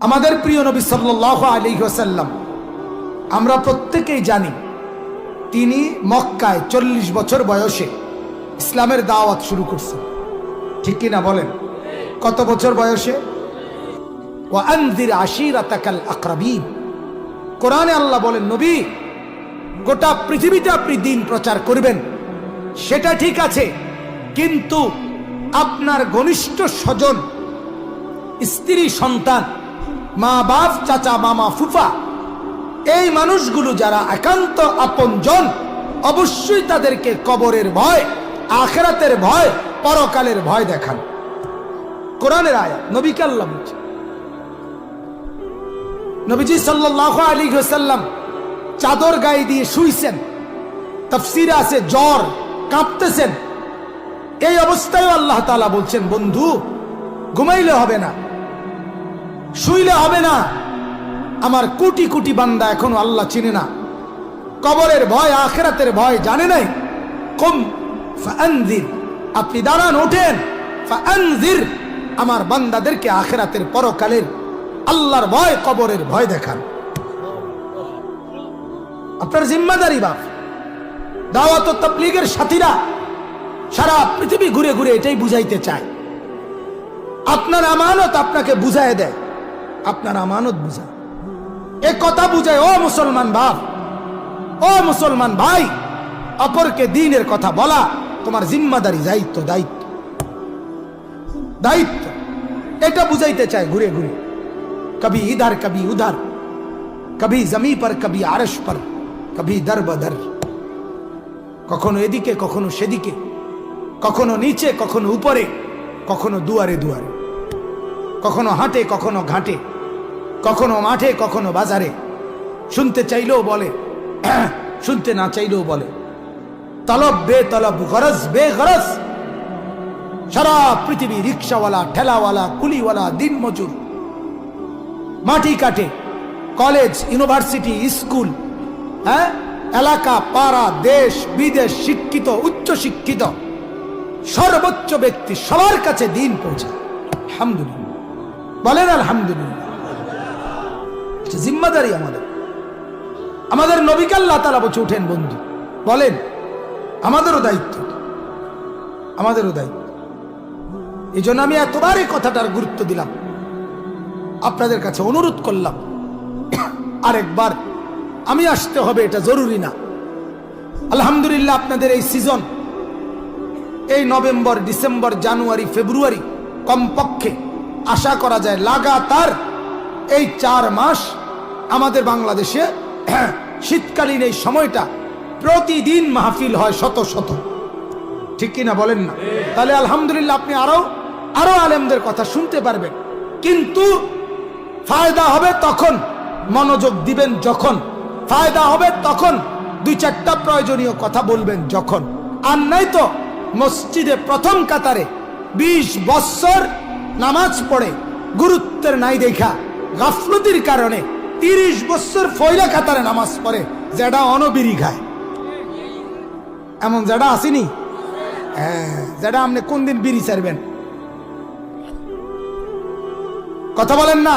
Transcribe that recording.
আমাদের প্রিয় নবী সাল্লাহ আলী ওসাল্লাম আমরা প্রত্যেকেই জানি তিনি মক্কায় চল্লিশ বছর বয়সে ইসলামের দাওয়াত শুরু করছেন। ঠিক কিনা বলেন? কত বছর বয়সে? ও আনজির আশিরাতাকাল আকরাবিন। কোরআনে আল্লাহ বলেন, নবী, গোটা পৃথিবীতে আপনি দিন প্রচার করবেন। সেটা ঠিক আছে, কিন্তু আপনার ঘনিষ্ঠ স্বজন, স্ত্রী, সন্তান মা বাপ, চাচা, মামা, ফুফা, এই মানুষগুলো যারা একান্ত আপনজন, অবশ্যই তাদেরকে কবরের ভয়, আখেরাতের ভয়, পরকালের ভয় দেখান। কোরআনের আয়া নবীকে আল্লাহ বলছে নবীজি সাল্লাহ আলী সাল্লাম চাদর গায়ে দিয়ে শুইছেন, তফসিরে আছে জ্বর, কাঁপতেছেন। এই অবস্থায় আল্লাহ তালা বলছেন, বন্ধু, ঘুমাইলে হবে না। শুইলে হবে না। আমার কোটি কোটি বান্দা এখনও আল্লাহ চিনে না। কবরের ভয়, আখেরাতের ভয় জানে নাই। কম আপনি দাঁড়ান, ওঠেন। আমার বান্দাদেরকে আখেরাতের পরকালের আল্লাহর ভয়, কবরের ভয় দেখান। আপনার জিম্মাদারি বাপ। দাওয়াত তবলিগের সাথীরা সারা পৃথিবী ঘুরে ঘুরে এটাই বুঝাইতে চায়। আপনার আমানত আপনাকে বুঝায় দেয়। আপনার আমানত বুঝায় এ কথা বুঝায়, ও মুসলমান বাপ, ও মুসলমান ভাই, অপরকে দিনের কথা বলা তোমার জিম্মাদারি, দায়িত্ব দায়িত্ব। দায়িত্ব। এটা বুঝাইতে চায় ঘুরে ঘুরে। কবি ইধার, কবি উধার, কবি জমি পর, কবি আরশ পর, কবি দর বদর কখনো এদিকে, কখনো সেদিকে, কখনো নিচে, কখনো উপরে, কখনো দুয়ারে দুয়ারে। কখনো হাটে, কখনো ঘাটে, কখনো মাঠে, কখনো বাজারে। শুনতে চাইলেও বলে, শুনতে না চাইলেও বলে। তলব বে তলব, গরজ বে গরজ। সারা পৃথিবী রিক্সাওয়ালা, ঠেলাওয়ালা, কুলিওয়ালা, দিন মজুর। মাটি কাটে, কলেজ, ইউনিভার্সিটি, স্কুল হ্যাঁ? এলাকা, পাড়া, দেশ, বিদেশ, শিক্ষিত, উচ্চ শিক্ষিত। সর্বোচ্চ ব্যক্তি সবার কাছে দিন পৌঁছায়। আলহামদুলিল্লাহ। বলেন, আলহামদুলিল্লাহ। জিম্মাদারি আমাদের। আমাদের নবীকে আল্লাহ তালা বসে উঠেন বন্ধু। বলেন, আমাদেরও দায়িত্ব। আমাদেরও দায়িত্ব। এই জন্য আমি এতবার এই কথাটার গুরুত্ব দিলাম। আপনাদের কাছে অনুরোধ করলাম, আরেকবার, আমি আসতে হবে, এটা জরুরি না। আলহামদুলিল্লাহ, আপনাদের এই সিজন, এই নভেম্বর, ডিসেম্বর, জানুয়ারি, ফেব্রুয়ারি, কমপক্ষে আশা করা যায় লাগাতার এই চার মাস আমাদের বাংলাদেশে শীতকালীন এই সময়টা প্রতিদিন মাহফিল হয় শত শত। ঠিক কিনা বলেন না? তাহলে আলহামদুলিল্লাহ আপনি আরও আরও আলেমদের কথা শুনতে পারবেন। কিন্তু ফায়দা হবে তখন, মনোযোগ দিবেন যখন। ফায়দা হবে তখন, দুই চারটা প্রয়োজনীয় কথা বলবেন যখন। আর নাই তো, মসজিদে প্রথম কাতারে ২০ বৎসর নামাজ পড়ে, গুরুত্বের নাই দেখা। গাফলতির কারণে তিরিশ বছর ফয়লা কাতারে নামাজ পড়ে যেটা অনবিরি খায় এমন যেটা আসেনি? হ্যাঁ যেটা আপনি কোনদিন বিড়ি ছাড়বেন? কথা বলেন না।